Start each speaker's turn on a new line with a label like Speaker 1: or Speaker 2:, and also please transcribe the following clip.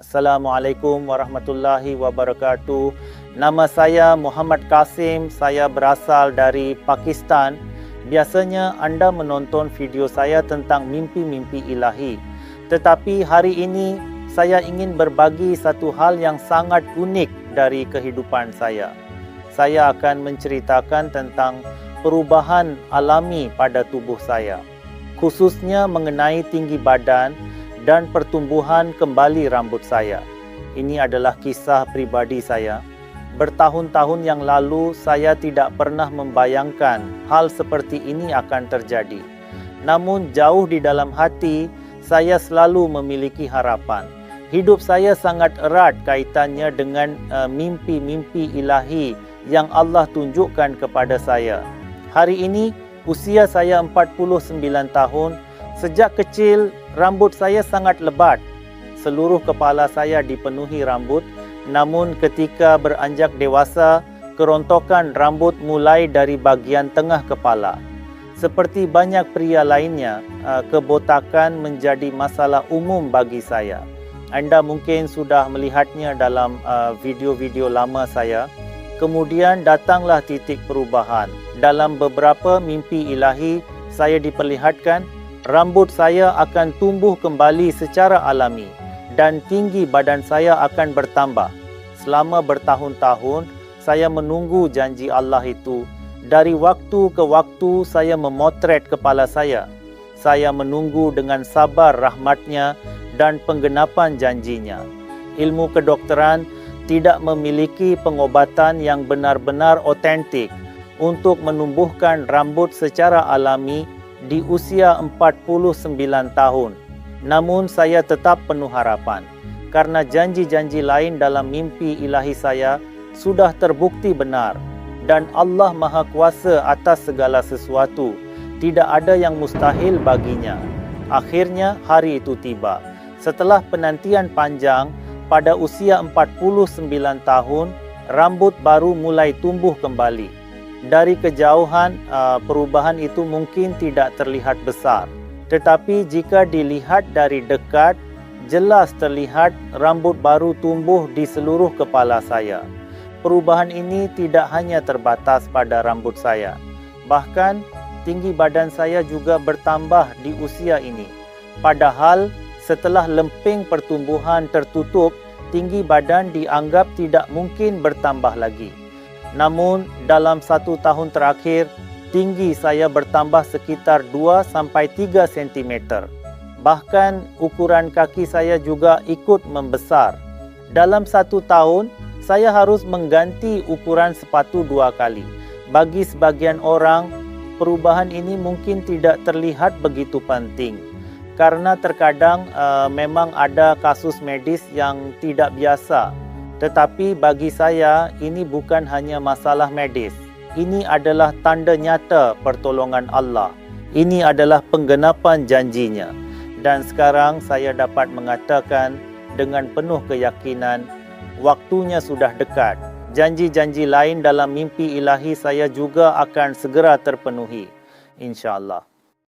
Speaker 1: Assalamualaikum warahmatullahi wabarakatuh. Nama saya Muhammad Kasim. Saya berasal dari Pakistan. Biasanya anda menonton video saya tentang mimpi-mimpi ilahi. Tetapi hari ini saya ingin berbagi satu hal yang sangat unik dari kehidupan saya. Saya akan menceritakan tentang perubahan alami pada tubuh saya. Khususnya mengenai tinggi badan dan pertumbuhan kembali rambut saya. Ini adalah kisah pribadi saya. Bertahun-tahun yang lalu saya tidak pernah membayangkan hal seperti ini akan terjadi. Namun jauh di dalam hati saya selalu memiliki harapan. Hidup saya sangat erat kaitannya dengan uh, mimpi-mimpi ilahi yang Allah tunjukkan kepada saya. Hari ini usia saya 49 tahun. Sejak kecil rambut saya sangat lebat. Seluruh kepala saya dipenuhi rambut. Namun ketika beranjak dewasa, kerontokan rambut mulai dari bahagian tengah kepala. Seperti banyak pria lainnya, uh, kebotakan menjadi masalah umum bagi saya. Anda mungkin sudah melihatnya dalam uh, video-video lama saya. Kemudian datanglah titik perubahan. Dalam beberapa mimpi ilahi, saya diperlihatkan rambut saya akan tumbuh kembali secara alami dan tinggi badan saya akan bertambah. Selama bertahun-tahun, saya menunggu janji Allah itu. Dari waktu ke waktu, saya memotret kepala saya. Saya menunggu dengan sabar rahmatnya dan penggenapan janjinya. Ilmu kedokteran tidak memiliki pengobatan yang benar-benar otentik untuk menumbuhkan rambut secara alami di usia 49 tahun. Namun saya tetap penuh harapan karena janji-janji lain dalam mimpi ilahi saya sudah terbukti benar dan Allah Maha Kuasa atas segala sesuatu. Tidak ada yang mustahil baginya. Akhirnya hari itu tiba. Setelah penantian panjang, pada usia 49 tahun, rambut baru mulai tumbuh kembali. Dari kejauhan, uh, perubahan itu mungkin tidak terlihat besar. Tetapi jika dilihat dari dekat, jelas terlihat rambut baru tumbuh di seluruh kepala saya. Perubahan ini tidak hanya terbatas pada rambut saya. Bahkan, tinggi badan saya juga bertambah di usia ini. Padahal, setelah lemping pertumbuhan tertutup, tinggi badan dianggap tidak mungkin bertambah lagi. Namun, dalam satu tahun terakhir, tinggi saya bertambah sekitar 2 sampai 3 cm. Bahkan ukuran kaki saya juga ikut membesar. Dalam satu tahun, saya harus mengganti ukuran sepatu dua kali. Bagi sebagian orang, perubahan ini mungkin tidak terlihat begitu penting karena terkadang uh, memang ada kasus medis yang tidak biasa. Tetapi bagi saya ini bukan hanya masalah medis. Ini adalah tanda nyata pertolongan Allah. Ini adalah penggenapan janjinya. Dan sekarang saya dapat mengatakan dengan penuh keyakinan waktunya sudah dekat. Janji-janji lain dalam mimpi ilahi saya juga akan segera terpenuhi. InsyaAllah.